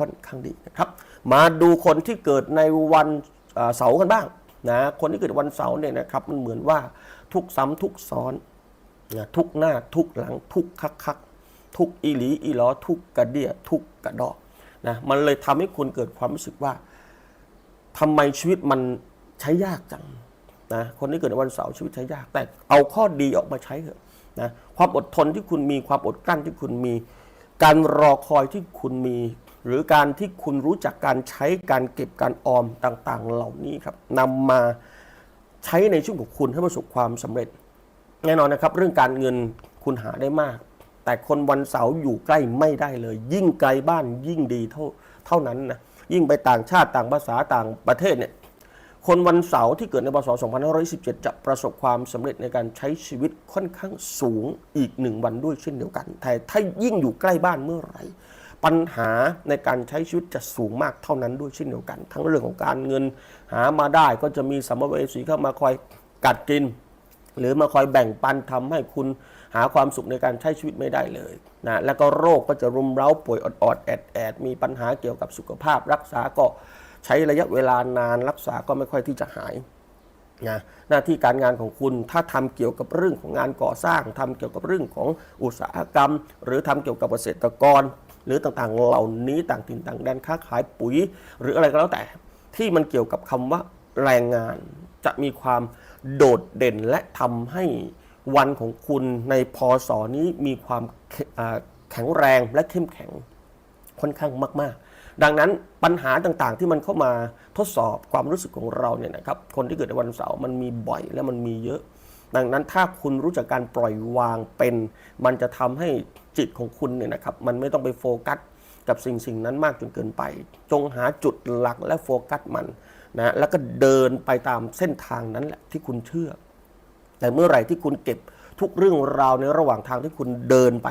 ค่อนข้างดีนะครับ มาดูคนที่เกิดในวันเสาร์กันบ้างนะคนที่เกิดวันเสาร์เนี่ยนะครับมันเหมือนว่าทุกซ้ำทุกซ้อนนะทุกหน้าทุกหลังทุกคักคักทุกอีหลีอีหลอทุกกระเดียทุกกระดอกนะมันเลยทำให้คุณเกิดความรู้สึกว่าทำไมชีวิตมันใช้ยากจังนะคนที่เกิดในวันเสาร์ชีวิตใช้ยาก แต่เอาข้อดีออกมาใช้เถอะนะความอดทนที่คุณมีความอดกลั้นที่คุณมี การรอคอยที่คุณมี หรือการที่คุณรู้จักการใช้การเก็บการออมต่างๆ เหล่านี้ครับนำมาใช้ในช่วงของคุณให้ประสบความสำเร็จ แน่นอนนะครับ เรื่องการเงินคุณหาได้มาก แต่คนวันเสาร์อยู่ใกล้ไม่ได้เลย ยิ่งไกลบ้านยิ่งดีเท่าเท่านั้นนะยิ่งไปต่างชาติต่างภาษาต่างประเทศเนี่ยคนวันเสาร์ที่เกิดในพศ 2517 จะประสบความสำเร็จในการใช้ชีวิตค่อนข้างสูงอีกหนึ่งวันด้วยเช่นเดียวกัน แต่ถ้ายิ่งอยู่ใกล้บ้านเมื่อไหร่ ปัญหาในการใช้ชีวิตจะสูงมากเท่านั้นด้วยเช่นเดียวกัน ทั้งเรื่องของการเงินหามาได้ก็จะมีสัมภเวสีเข้ามาคอยกัดกิน หรือมาคอยแบ่งปันทำให้คุณหาความสุขในการใช้ชีวิตไม่ได้เลยนะแล้วก็โรคก็จะรุมเร้าป่วยอดๆแอดแอดมีปัญหาเกี่ยวกับสุขภาพ รักษาก็ใช้ระยะเวลานานรักษาก็ไม่ค่อยที่จะหายนะหน้าที่การงานของคุณถ้าทำเกี่ยวกับเรื่องของงานก่อสร้างทำเกี่ยวกับเรื่องของอุตสาหกรรม หรือทำเกี่ยวกับเกษตรกร รือต่างๆ เหล่านี้ต่างถิ่นต่างแดนค้าขายปุ๋ย หรืออะไรก็แล้วแต่ ที่มันเกี่ยวกับคำว่าแรงงานจะมีความโดดเด่นและทำให้วันของคุณในพศนี้มีความแข็งแข็งแรงและเข้มแข็งค่อนข้างมาก ๆ ดังนั้นปัญหาต่างๆ ที่มันเข้ามาทดสอบความรู้สึกของเราเนี่ยนะครับ คนที่เกิดในวันเสาร์มันมีบ่อยและมันมีเยอะ ดังนั้นถ้าคุณรู้จักการปล่อยวางเป็น มันจะทำให้ จิตของคุณเนี่ยนะครับ มันไม่ต้องไปโฟกัสกับสิ่งสิ่งนั้นมากจนเกินไป จงหาจุดหลักและโฟกัสมันนะแล้วก็เดินไปตามเส้นทางนั้นแหละที่คุณเชื่อ แต่เมื่อไหร่ที่คุณเก็บทุกเรื่องราวในระหว่างทางที่คุณเดินไป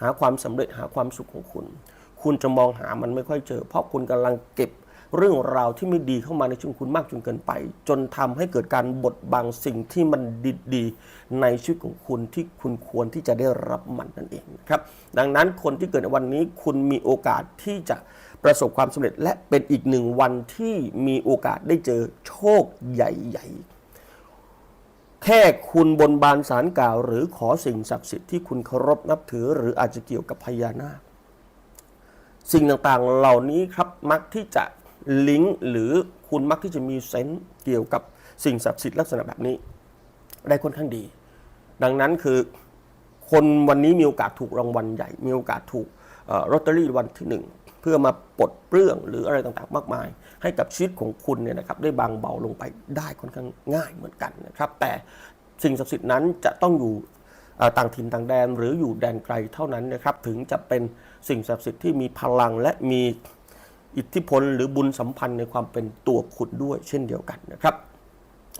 หาความสำเร็จหาความสุขของคุณ คุณจะมองหามันไม่ค่อยเจอ เพราะคุณกำลังเก็บ เรื่องราวที่ไม่ดีเข้ามาในชีวิตคุณมากจนเกินไป จนทำให้เกิดการบดบังสิ่งที่มันดีๆในชีวิตของคุณที่คุณควรที่จะได้รับมันนั่นเองนะครับดังนั้นคนที่เกิดในวันนี้คุณมีโอกาสที่จะประสบความสำเร็จ และเป็นอีกหนึ่งวันที่มีโอกาสได้เจอโชคใหญ่ ๆแค่คุณบนบานสารกล่าว หรือขอสิ่งศักดิ์สิทธิ์ที่คุณเคารพนับถือ หรืออาจจะเกี่ยวกับพญานาค สิ่งต่างๆเหล่านี้ครับมักที่จะ ลิงก์หรือคุณมักที่จะมีเซนส์เกี่ยวกับสิ่งศักดิ์สิทธิ์ลักษณะแบบนี้ ได้ค่อนข้างดี ดังนั้นคือคนวันนี้มีโอกาสถูกรางวัลใหญ่ มีโอกาสถูกเอ่อลอตเตอรี่วันที่หนึ่งเพื่อมาปลดเปลื้องหรืออะไรต่างๆ มากมาย ให้กับชีวิตของคุณเนี่ยนะครับได้บางเบาลงไปได้ค่อนข้างง่ายเหมือนกันนะครับแต่สิ่งศักดิ์สิทธิ์นั้นจะต้องอยู่ต่างถิ่นต่างแดนหรืออยู่แดนไกลเท่านั้นนะครับถึงจะเป็นสิ่งศักดิ์สิทธิ์ที่มีพลังและมี อิทธิพลหรือบุญสัมพันธ์ในความเป็นตัวคุณด้วยเช่นเดียวกันนะครับ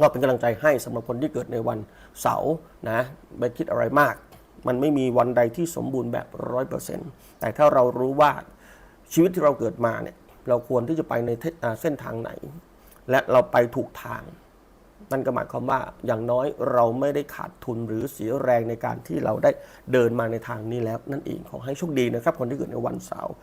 ก็เป็นกำลังใจให้สำหรับคนที่เกิดในวันเสาร์นะไม่คิดอะไรมาก มันไม่มีวันใดที่สมบูรณ์แบบร้อยเปอร์เซ็นต์แต่ถ้าเรารู้ว่าชีวิตที่เราเกิดมาเนี่ยเราควรที่จะไปในเทอ่าเส้นทางไหน และเราไปถูกทางนั่นก็หมายความว่าอย่างน้อยเราไม่ได้ขาดทุนหรือเสียแรงในการที่เราได้เดินมาในทางนี้แล้วนั่นเองขอให้โชคดีนะครับ คนที่เกิดในวันเสาร์